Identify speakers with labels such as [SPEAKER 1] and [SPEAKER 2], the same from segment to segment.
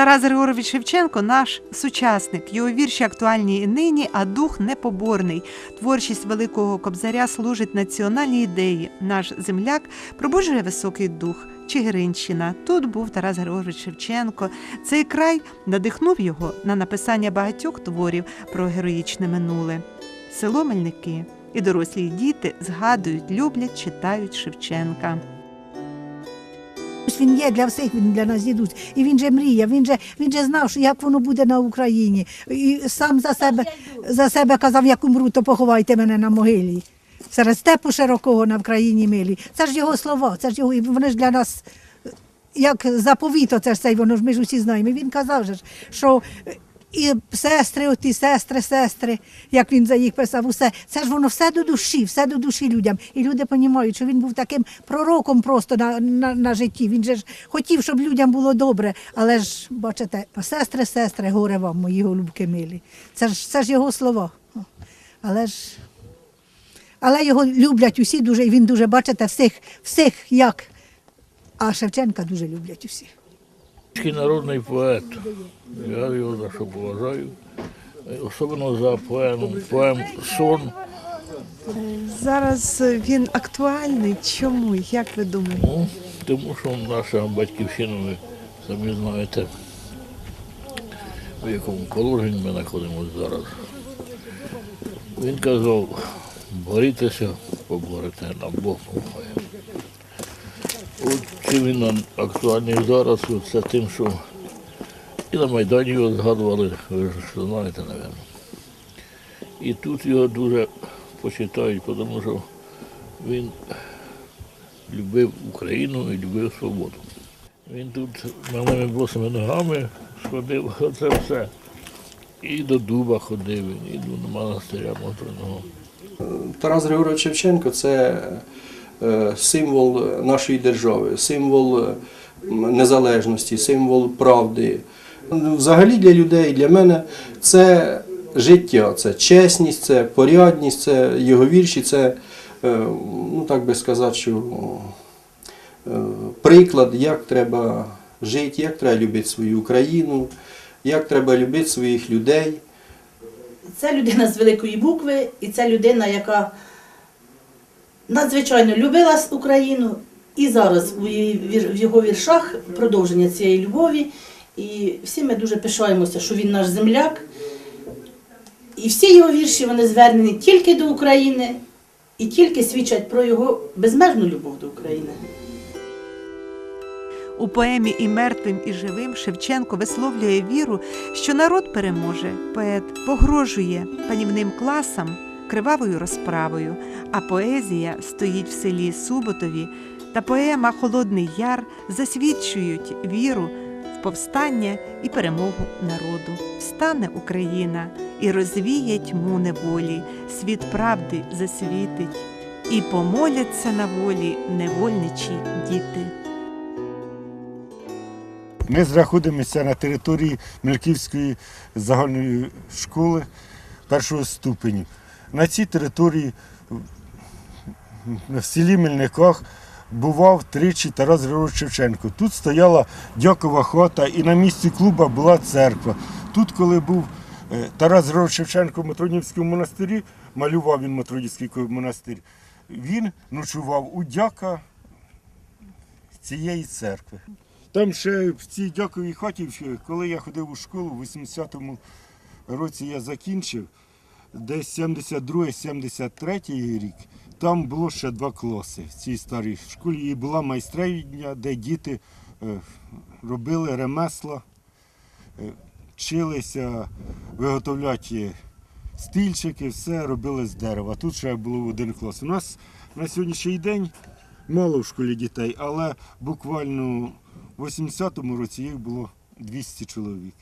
[SPEAKER 1] Тарас Григорович Шевченко наш сучасник. Його вірші актуальні і нині, а дух непоборний. Творчість великого кобзаря служить національній ідеї. Наш земляк пробуджує високий дух. Чигиринщина. Тут був Тарас Григорович Шевченко. Цей край надихнув його на написання багатьох творів про героїчне минуле. Село Мельники. І дорослі діти згадують, люблять, читають Шевченка.
[SPEAKER 2] Він є для всіх, він для нас дідусь. І він же мріяв, він же, він же знав, що як воно буде на Україні. І сам за себе, за себе казав, як умру, то поховайте мене на могилі. Серед степу широкого на Вкраїні милі. Це ж його слова, це ж його, і вони ж для нас, як заповіт, оце ж цей, воно ж ми ж усі знаємо. І він казав, же, що і сестри, оті сестри, сестри, як він за їх писав, усе. Це ж воно все до душі, все до душі людям. І люди розуміють, що він був таким пророком просто на, на, на житті. Він же ж хотів, щоб людям було добре. Але ж, бачите, сестри, сестри, горе вам, мої голубки милі. Це ж, це ж його слова. Але ж. Але його люблять усі дуже, і він дуже, бачите, всіх, всіх як. А Шевченка дуже люблять усі.
[SPEAKER 3] Народний поет. Я його за що поважаю. Особливо за поему, поем Сон.
[SPEAKER 1] Зараз він актуальний. Чому? Як ви думаєте?
[SPEAKER 3] Ну, тому що наша батьківщина, ви самі знаєте, в якому положенні ми знаходимося зараз. Він казав, борітеся, поборете, нам Бог помагає. Чим він актуальний зараз, це тим, що і на Майдані його згадували, ви ж знаєте, напевно. І тут його дуже почитають, тому що він любив Україну і любив свободу. Він тут малими босими ногами сходив, оце все. І до дуба ходив, і до монастиря Мотриного.
[SPEAKER 4] Тарас Григорович Шевченко це символ нашої держави, символ е, незалежності, символ правди. Взагалі для людей, для мене це життя, це чесність, це порядність, це його вірші, це, е, ну так би сказати, що е, приклад, як треба жити, як треба любити свою Україну, як треба любити своїх людей.
[SPEAKER 5] Це людина з великої букви, і це людина, яка надзвичайно любила Україну, і зараз в його віршах продовження цієї любові. І всі ми дуже пишаємося, що він наш земляк. І всі його вірші вони звернені тільки до України і тільки свідчать про його безмежну любов до України.
[SPEAKER 1] У поемі І мертвим, і живим Шевченко висловлює віру, що народ переможе. Поет погрожує панівним класам кривавою розправою, а поезія стоїть в селі Суботові та поема Холодний Яр засвідчують віру в повстання і перемогу народу. Встане Україна і розвіє тьму неволі, світ правди засвітить, і помоляться на волі невольничі діти.
[SPEAKER 6] Ми знаходимося на території Мельківської загальної школи першого ступеню. На цій території в селі Мельниках бував тричі Тарас Григорович Шевченко. Тут стояла дякова хата і на місці клуба була церква. Тут, коли був е, Тарас Григорович Шевченко в Матронівському монастирі, малював він Матронівський монастир, він ночував у дяка цієї церкви. Там ще в цій дяковій хаті, коли я ходив у школу, в 80-му році я закінчив, десь 72-73 рік, там було ще два класи в цій старій школі. І була майстрейня, де діти е, робили ремесла, е, вчилися виготовляти стільчики, все робили з дерева. Тут ще було один клас. У нас на сьогоднішній день мало в школі дітей, але буквально в 80-му році їх було 200 чоловік.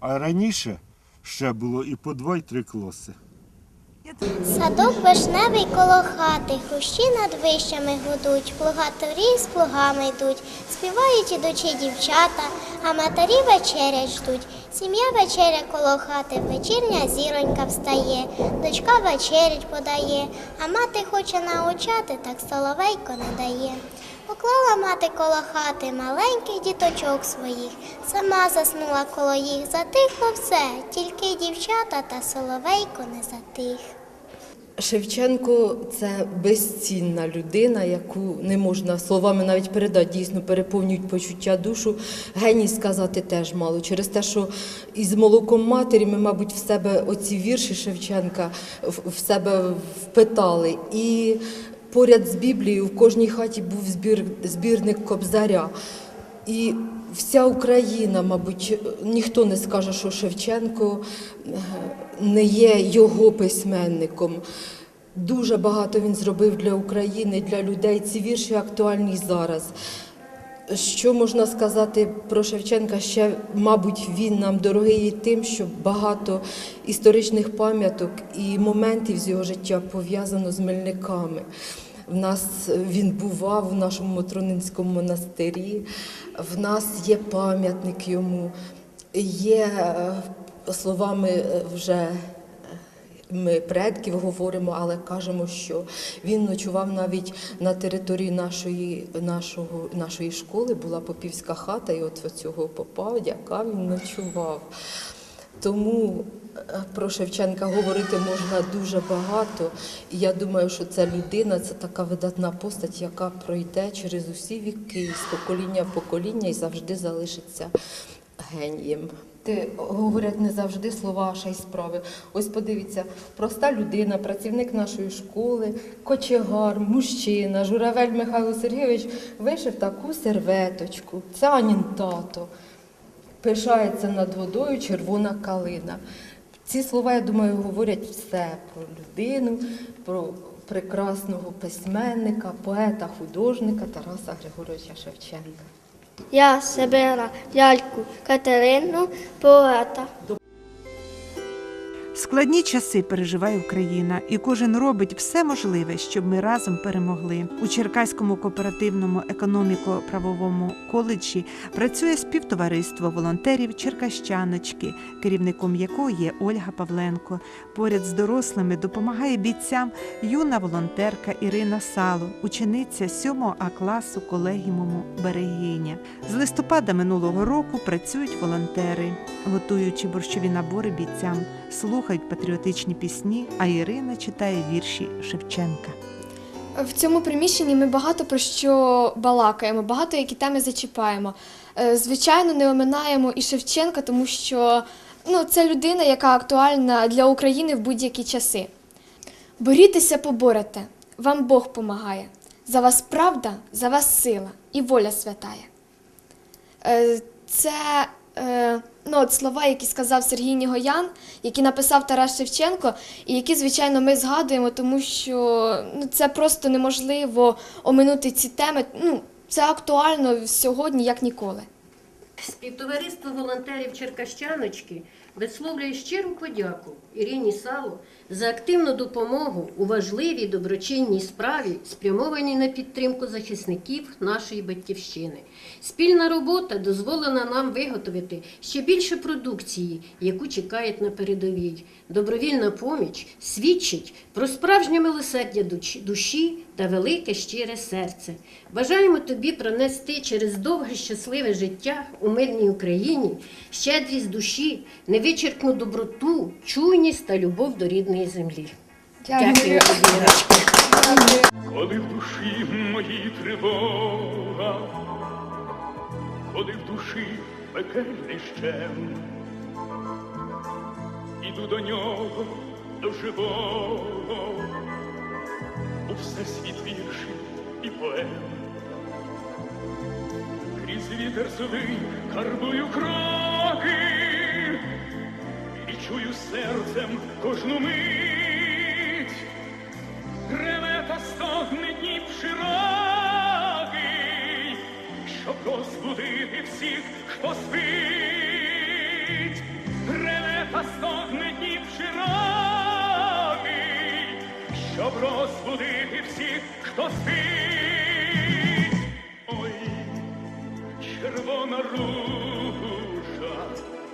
[SPEAKER 6] А раніше ще було і по два, і три класи.
[SPEAKER 7] Садок вишневий коло хати, хущі над вищами гудуть, плугаторі з плугами йдуть, співають ідучі дівчата, а матері вечерять ждуть. Сім'я вечеря коло хати, вечірня зіронька встає, дочка вечерять подає, а мати хоче научати, так соловейко не дає. Поклала мати коло хати маленьких діточок своїх, сама заснула коло їх, затихло все, тільки дівчата та соловейко не затих.
[SPEAKER 8] Шевченко це безцінна людина, яку не можна словами навіть передати, дійсно переповнюють почуття душу. Геній сказати теж мало. Через те, що із молоком матері ми, мабуть, в себе оці вірші Шевченка в себе впитали. І поряд з Біблією в кожній хаті був збір, збірник Кобзаря. І вся Україна, мабуть, ніхто не скаже, що Шевченко е, не є його письменником. Дуже багато він зробив для України, для людей. Ці вірші актуальні зараз. Що можна сказати про Шевченка? Ще, мабуть, він нам дорогий тим, що багато історичних пам'яток і моментів з його життя пов'язано з мельниками. В нас він бував в нашому Матронинському монастирі, в нас є пам'ятник йому, є е, словами е, вже ми предків говоримо, але кажемо, що він ночував навіть на території нашої, нашого, нашої школи, була попівська хата, і от цього попа, дяка він ночував. Тому е, про Шевченка говорити можна дуже багато. І я думаю, що ця людина це така видатна постать, яка пройде через усі віки, з покоління в покоління і завжди залишиться генієм. Ти говорять не завжди слова, а й справи. Ось подивіться, проста людина, працівник нашої школи, кочегар, мужчина, журавель Михайло Сергійович вишив таку серветочку. Це Анін тато. Пишається над водою червона калина. Ці слова, я думаю, говорять все про людину, про прекрасного письменника, поета, художника Тараса Григоровича Шевченка.
[SPEAKER 7] Я Сибира ляльку Катерину, поета.
[SPEAKER 1] Складні часи переживає Україна, і кожен робить все можливе, щоб ми разом перемогли. У Черкаському кооперативному економіко-правовому коледжі працює співтовариство волонтерів Черкащаночки, керівником якого є Ольга Павленко. Поряд з дорослими допомагає бійцям юна волонтерка Ірина Сало, учениця 7 А класу колегіуму Берегиня. З листопада минулого року працюють волонтери, готуючи борщові набори бійцям, слухають патріотичні пісні, а Ірина читає вірші Шевченка.
[SPEAKER 9] В цьому приміщенні ми багато про що балакаємо, багато які теми зачіпаємо. Е, Звичайно, не оминаємо і Шевченка, тому що ну, це людина, яка актуальна для України в будь-які часи. Борітеся, поборете, вам Бог помагає. За вас правда, за вас сила і воля святая. Е, Це е, ну, от слова, які сказав Сергій Нігоян, які написав Тарас Шевченко, і які, звичайно, ми згадуємо, тому що ну, це просто неможливо оминути ці теми. Ну, це актуально сьогодні, як ніколи.
[SPEAKER 10] Співтовариство волонтерів Черкащаночки висловлює щиру подяку Ірині Сало за активну допомогу у важливій доброчинній справі, спрямованій на підтримку захисників нашої батьківщини. Спільна робота дозволила нам виготовити ще більше продукції, яку чекають на передовій. Добровільна поміч свідчить про справжнє милосердя душі та велике щире серце. Бажаємо тобі пронести через довге щасливе життя у мирній Україні щедрість душі, невичерпну доброту, чуйність та любов до рідної землі. Дякую.
[SPEAKER 11] Коли в душі моїй тривога, коли в душі пекельний щем, іду до нього, до живого, всесвіт віршів і поем. Крізь вітер злий карбую кроки, і чую серцем кожну мить. Реве та стогне Дніп широкий, щоб розбудити всіх, хто спить. Реве та стогне Дніп широкий, щоб розбудити всіх, хто спить. Ой, червона ружа,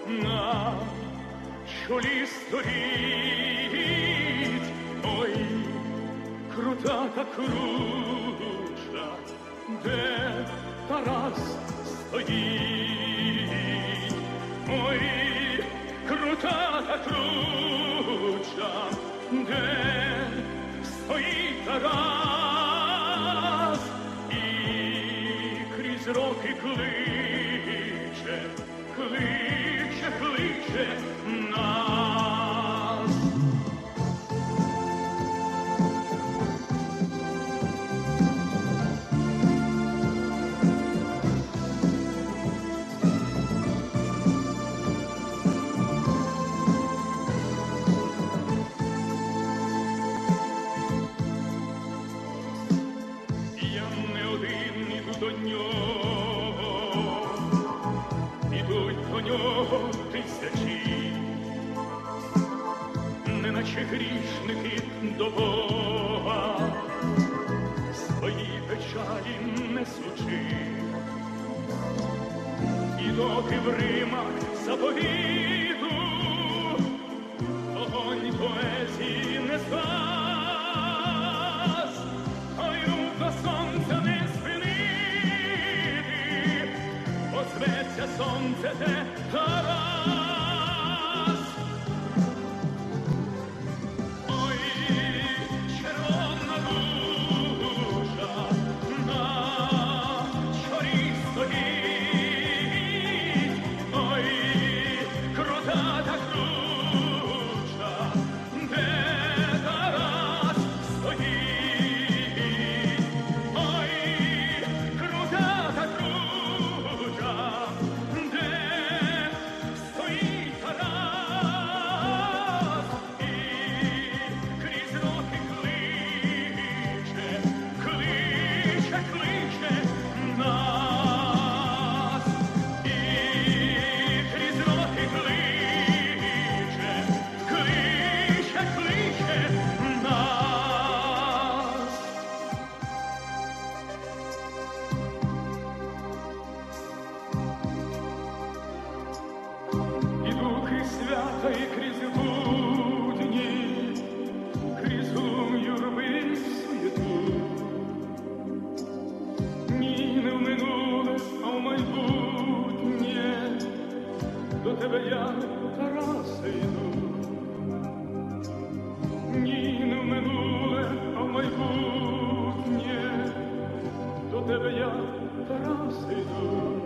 [SPEAKER 11] на чолі стоїть. Ой, крута та круча, де Тарас стоїть. Ой, крута та круча, де Тарас і крізь роки кличе, Йдуть до нього тисячі, неначе грішники до Бога, свої печалі несучи, і доки в Рима заповіту, огонь поезії не став. City. до тебе я Тарасе йду. Ні, не в минуле, а в майбутнє, до тебе я Тарасе йду.